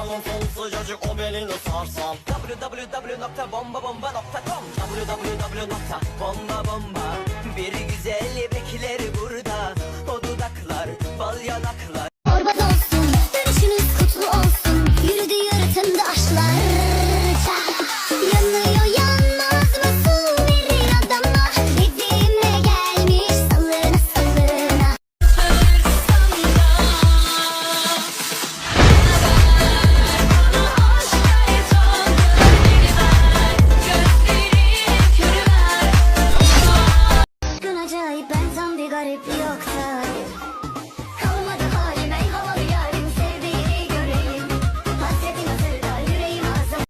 Kanalın sonu sıcacık o belini sarsam. Www.bombabomba.com www.bombabomba Bir time.